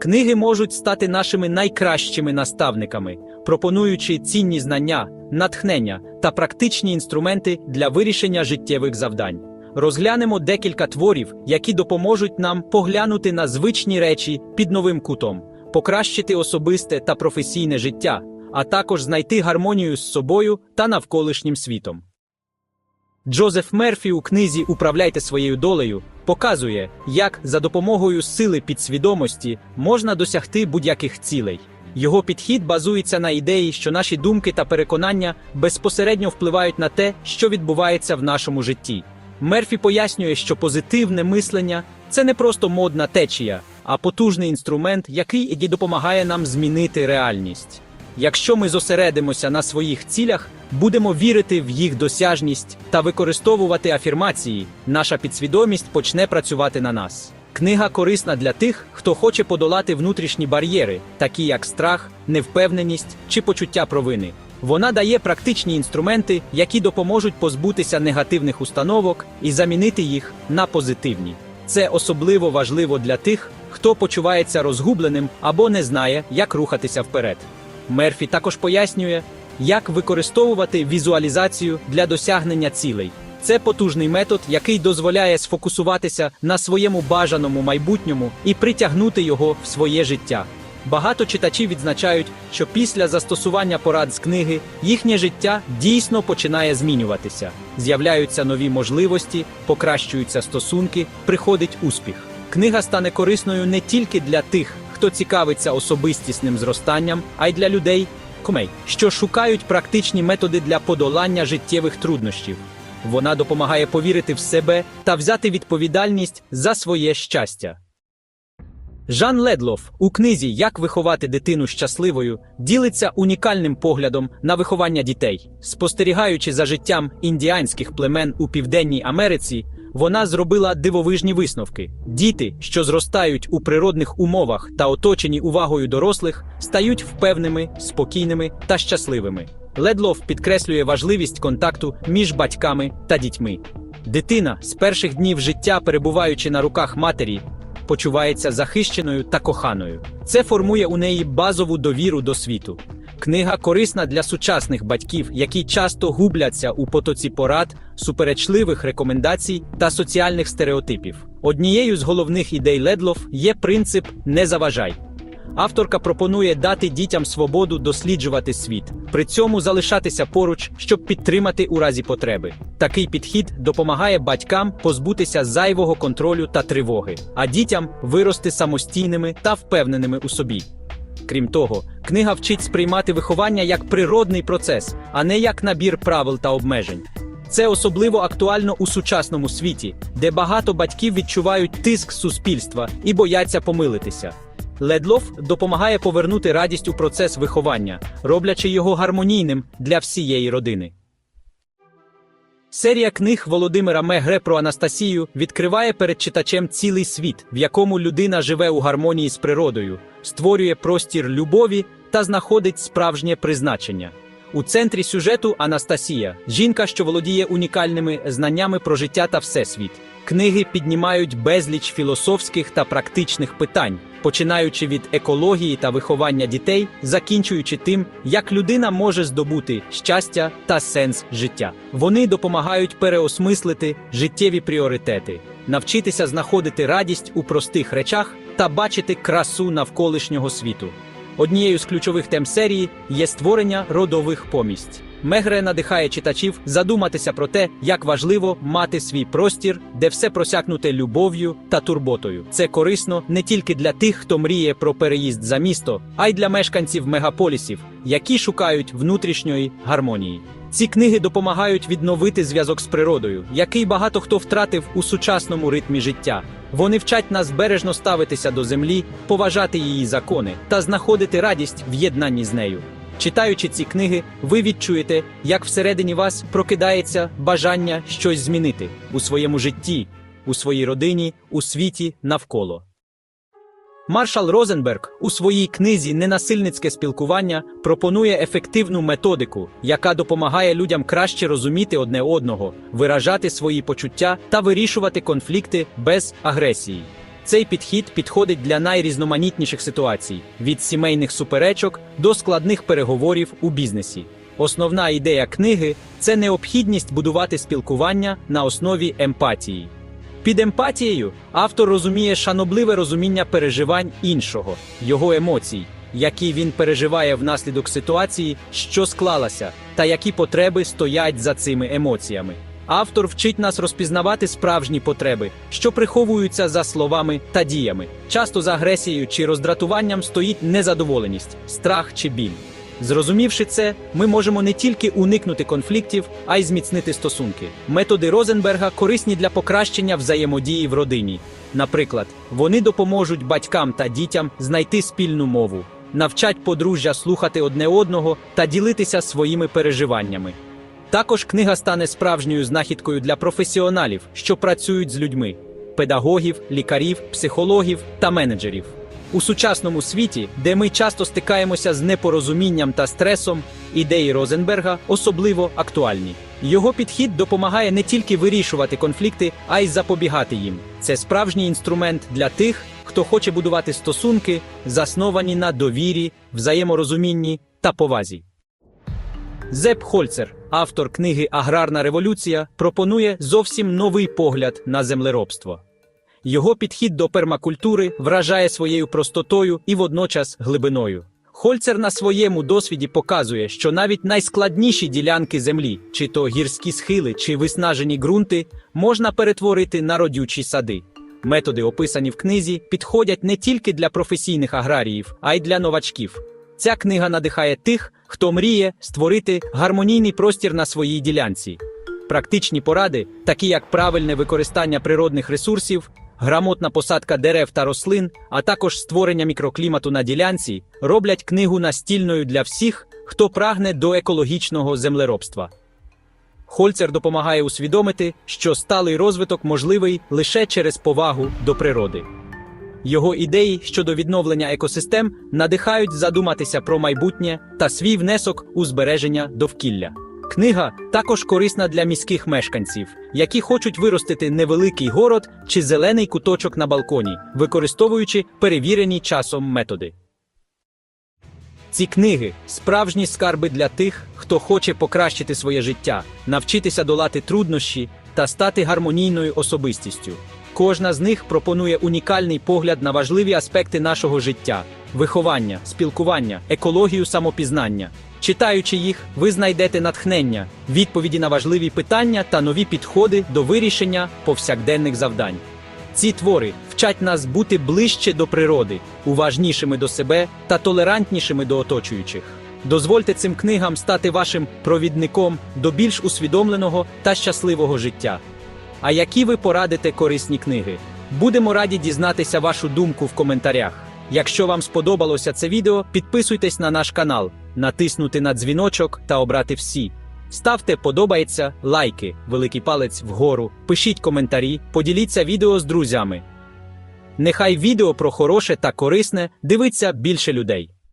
Книги можуть стати нашими найкращими наставниками, пропонуючи цінні знання, натхнення та практичні інструменти для вирішення життєвих завдань. Розглянемо декілька творів, які допоможуть нам поглянути на звичні речі під новим кутом, покращити особисте та професійне життя, а також знайти гармонію з собою та навколишнім світом. Джозеф Мерфі у книзі Управляйте своєю долею показує, як за допомогою сили підсвідомості можна досягти будь-яких цілей. Його підхід базується на ідеї, що наші думки та переконання безпосередньо впливають на те, що відбувається в нашому житті. Мерфі пояснює, що позитивне мислення це не просто модна течія, а потужний інструмент, який допомагає нам змінити реальність. Якщо ми зосередимося на своїх цілях, будемо вірити в їх досяжність та використовувати афірмації, наша підсвідомість почне працювати на нас. Книга корисна для тих, хто хоче подолати внутрішні бар'єри, такі як страх, невпевненість чи почуття провини. Вона дає практичні інструменти, які допоможуть позбутися негативних установок і замінити їх на позитивні. Це особливо важливо для тих, хто почувається розгубленим або не знає, як рухатися вперед. Мерфі також пояснює, як використовувати візуалізацію для досягнення цілей. Це потужний метод, який дозволяє сфокусуватися на своєму бажаному майбутньому і притягнути його в своє життя. Багато читачів відзначають, що після застосування порад з книги їхнє життя дійсно починає змінюватися. З'являються нові можливості, покращуються стосунки, приходить успіх. Книга стане корисною не тільки для тих, хто цікавиться особистісним зростанням, а й для людей, комей, що шукають практичні методи для подолання життєвих труднощів. Вона допомагає повірити в себе та взяти відповідальність за своє щастя. Жан Ледлоф у книзі Як виховати дитину щасливою ділиться унікальним поглядом на виховання дітей. Спостерігаючи за життям індіанських племен у Південній Америці, вона зробила дивовижні висновки. Діти, що зростають у природних умовах та оточені увагою дорослих, стають впевненими, спокійними та щасливими. Ледлоф підкреслює важливість контакту між батьками та дітьми. Дитина з перших днів життя, перебуваючи на руках матері, почувається захищеною та коханою. Це формує у неї базову довіру до світу. Книга корисна для сучасних батьків, які часто губляться у потоці порад, суперечливих рекомендацій та соціальних стереотипів. Однією з головних ідей Ледлоф є принцип не заважай. Авторка пропонує дати дітям свободу досліджувати світ, при цьому залишатися поруч, щоб підтримати у разі потреби. Такий підхід допомагає батькам позбутися зайвого контролю та тривоги, а дітям вирости самостійними та впевненими у собі. Крім того, книга вчить сприймати виховання як природний процес, а не як набір правил та обмежень. Це особливо актуально у сучасному світі, де багато батьків відчувають тиск суспільства і бояться помилитися. Ледлов допомагає повернути радість у процес виховання, роблячи його гармонійним для всієї родини. Серія книг Володимира Мегре про Анастасію відкриває перед читачем цілий світ, в якому людина живе у гармонії з природою, створює простір любові та знаходить справжнє призначення. У центрі сюжету Анастасія, жінка, що володіє унікальними знаннями про життя та всесвіт. Книги піднімають безліч філософських та практичних питань, починаючи від екології та виховання дітей, закінчуючи тим, як людина може здобути щастя та сенс життя. Вони допомагають переосмислити життєві пріоритети, навчитися знаходити радість у простих речах та бачити красу навколишнього світу. Однією з ключових тем серії є створення родових помість. Мегре надихає читачів задуматися про те, як важливо мати свій простір, де все просякнуте любов'ю та турботою. Це корисно не тільки для тих, хто мріє про переїзд за місто, а й для мешканців мегаполісів, які шукають внутрішньої гармонії. Ці книги допомагають відновити зв'язок з природою, який багато хто втратив у сучасному ритмі життя. Вони вчать нас бережно ставитися до землі, поважати її закони та знаходити радість в єднанні з нею. Читаючи ці книги, ви відчуєте, як всередині вас прокидається бажання щось змінити у своєму житті, у своїй родині, у світі навколо. Маршал Розенберг у своїй книзі Ненасильницьке спілкування пропонує ефективну методику, яка допомагає людям краще розуміти одне одного, виражати свої почуття та вирішувати конфлікти без агресії. Цей підхід підходить для найрізноманітніших ситуацій від сімейних суперечок до складних переговорів у бізнесі. Основна ідея книги це необхідність будувати спілкування на основі емпатії. Під емпатією автор розуміє шанобливе розуміння переживань іншого, його емоцій, які він переживає внаслідок ситуації, що склалася, та які потреби стоять за цими емоціями. Автор вчить нас розпізнавати справжні потреби, що приховуються за словами та діями. Часто за агресією чи роздратуванням стоїть незадоволеність, страх чи біль. Зрозумівши це, ми можемо не тільки уникнути конфліктів, а й зміцнити стосунки. Методи Розенберга корисні для покращення взаємодії в родині. Наприклад, вони допоможуть батькам та дітям знайти спільну мову, навчать подружжя слухати одне одного та ділитися своїми переживаннями. Також книга стане справжньою знахідкою для професіоналів, що працюють з людьми педагогів, лікарів, психологів та менеджерів. У сучасному світі, де ми часто стикаємося з непорозумінням та стресом, ідеї Розенберга особливо актуальні. Його підхід допомагає не тільки вирішувати конфлікти, а й запобігати їм. Це справжній інструмент для тих, хто хоче будувати стосунки, засновані на довірі, взаєморозумінні та повазі. Зеп Хольцер, автор книги Аграрна революція, пропонує зовсім новий погляд на землеробство. Його підхід до пермакультури вражає своєю простотою і водночас глибиною. Хольцер на своєму досвіді показує, що навіть найскладніші ділянки землі, чи то гірські схили, чи виснажені ґрунти, можна перетворити на родючі сади. Методи, описані в книзі, підходять не тільки для професійних аграріїв, а й для новачків. Ця книга надихає тих, хто мріє створити гармонійний простір на своїй ділянці. Практичні поради, такі як правильне використання природних ресурсів, грамотна посадка дерев та рослин, а також створення мікроклімату на ділянці, роблять книгу настільною для всіх, хто прагне до екологічного землеробства. Хольцер допомагає усвідомити, що сталий розвиток можливий лише через повагу до природи. Його ідеї щодо відновлення екосистем надихають задуматися про майбутнє та свій внесок у збереження довкілля. Книга також корисна для міських мешканців, які хочуть виростити невеликий город чи зелений куточок на балконі, використовуючи перевірені часом методи. Ці книги справжні скарби для тих, хто хоче покращити своє життя, навчитися долати труднощі та стати гармонійною особистістю. Кожна з них пропонує унікальний погляд на важливі аспекти нашого життя: виховання, спілкування, екологію самопізнання. Читаючи їх, ви знайдете натхнення, відповіді на важливі питання та нові підходи до вирішення повсякденних завдань. Ці твори вчать нас бути ближче до природи, уважнішими до себе та толерантнішими до оточуючих. Дозвольте цим книгам стати вашим провідником до більш усвідомленого та щасливого життя. А які ви порадите корисні книги? Будемо раді дізнатися вашу думку в коментарях. Якщо вам сподобалося це відео, підписуйтесь на наш канал, натиснути на дзвіночок та обрати всі. Ставте подобається, лайки, великий палець вгору, пишіть коментарі, поділіться відео з друзями. Нехай відео про хороше та корисне дивиться більше людей.